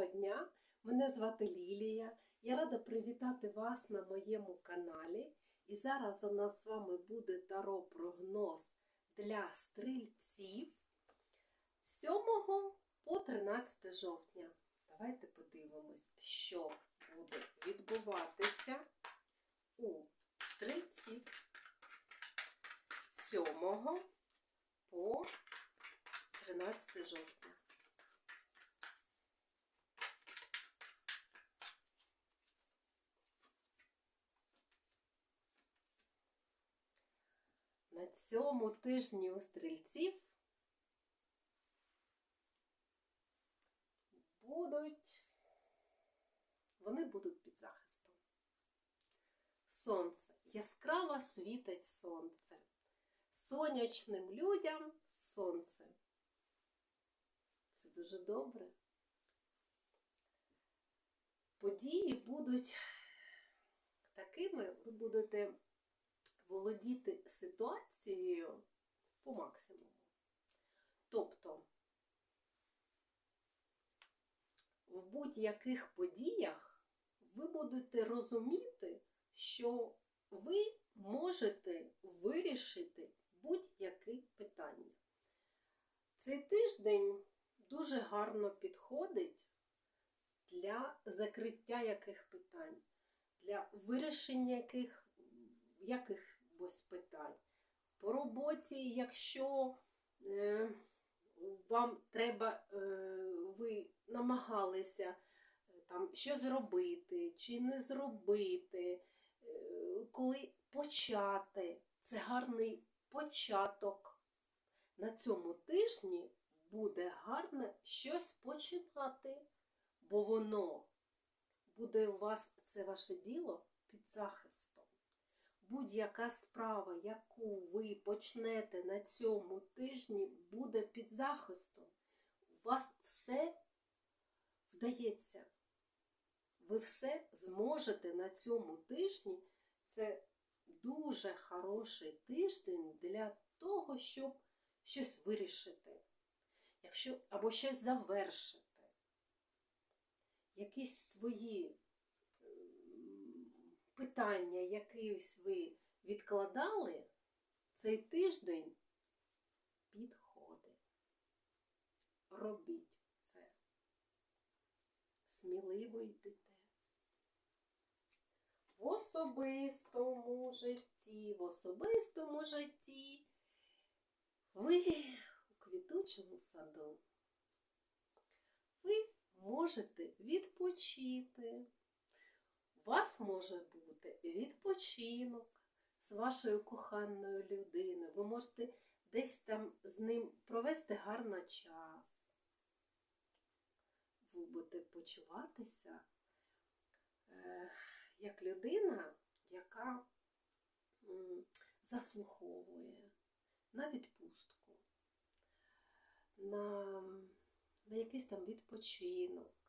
Доброго дня! Мене звати Лілія. Я рада привітати вас на моєму каналі. І зараз у нас з вами буде таро прогноз для стрільців з 7 по 13 жовтня. Давайте подивимось, що буде відбуватися у стрільців 7 по 13 жовтня. На цьому тижні у стрільців будуть, вони будуть під захистом. Сонце. Яскраво світить сонце. Сонячним людям сонце. Це дуже добре. Події будуть такими, ви будете володіти ситуацією по максимуму. Тобто, в будь-яких подіях ви будете розуміти, що ви можете вирішити будь-яке питання. Цей тиждень дуже гарно підходить для закриття яких питань, для вирішення яких якихось питань. По роботі, якщо е, вам треба, е, ви намагалися е, там що зробити чи не зробити, е, коли почати, це гарний початок. На цьому тижні буде гарно щось починати, бо воно буде у вас, це ваше діло, під захистом будь-яка справа, яку ви почнете на цьому тижні, буде під захистом. У вас все вдається. Ви все зможете на цьому тижні. Це дуже хороший тиждень для того, щоб щось вирішити, якщо, або щось завершити, якісь свої питання, якісь ви відкладали, цей тиждень підходить. Робіть це. Сміливо йдете. В особистому житті, в особистому житті ви у квітучому саду. Ви можете відпочити. У вас може бути відпочинок з вашою коханою людиною. Ви можете десь там з ним провести гарний час. Ви будете почуватися е, як людина, яка заслуховує на відпустку, на, на якийсь там відпочинок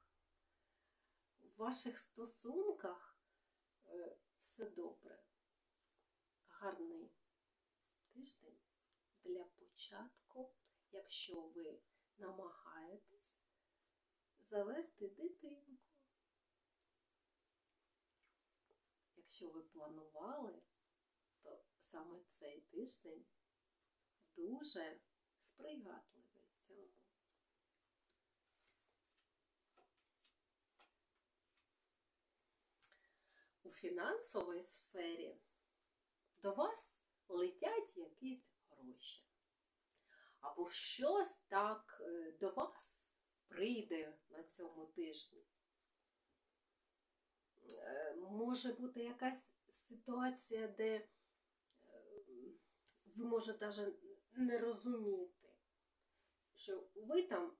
в ваших стосунках е, все добре. Гарний тиждень для початку, якщо ви намагаєтесь завести дитинку. Якщо ви планували, то саме цей тиждень дуже сприятливий цьому. у фінансовій сфері до вас летять якісь гроші. Або щось так е, до вас прийде на цьому тижні. Е, може бути якась ситуація, де е, ви можете навіть не розуміти, що ви там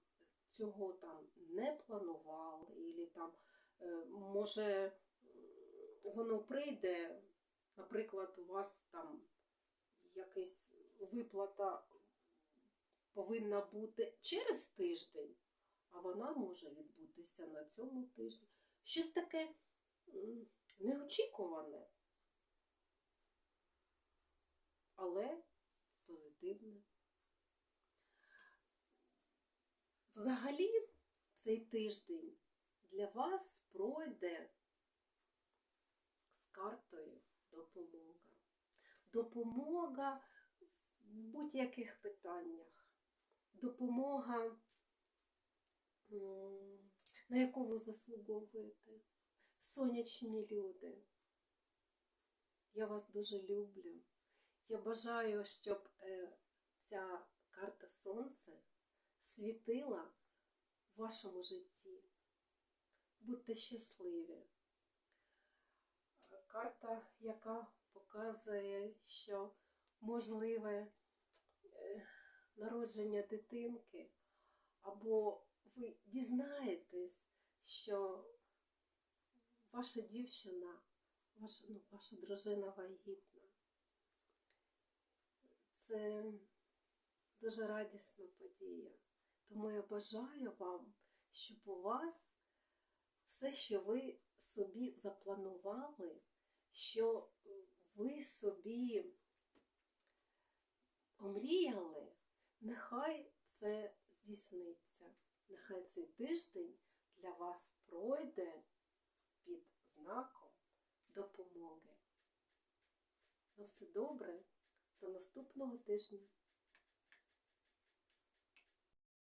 цього там не планували, і там, може, воно прийде, наприклад, у вас там якась виплата повинна бути через тиждень, а вона може відбутися на цьому тижні. Щось таке неочікуване, але позитивне. Взагалі, цей тиждень для вас пройде з картою допомога. Допомога в будь-яких питаннях. Допомога, на яку ви заслуговуєте. Сонячні люди. Я вас дуже люблю. Я бажаю, щоб е, ця карта Сонце світила в вашому житті. Будьте щасливі. Е, Карта, яка показує, що можливе е, народження дитинки, або ви дізнаєтесь, що ваша дівчина, ваша, ну, ваша дружина вагітна. Це дуже радісна подія. Тому я бажаю вам, щоб у вас все, що ви собі запланували, що ви собі омріяли, нехай це здійсниться. Нехай цей тиждень для вас пройде під знаком допомоги. На все добре, до наступного тижня.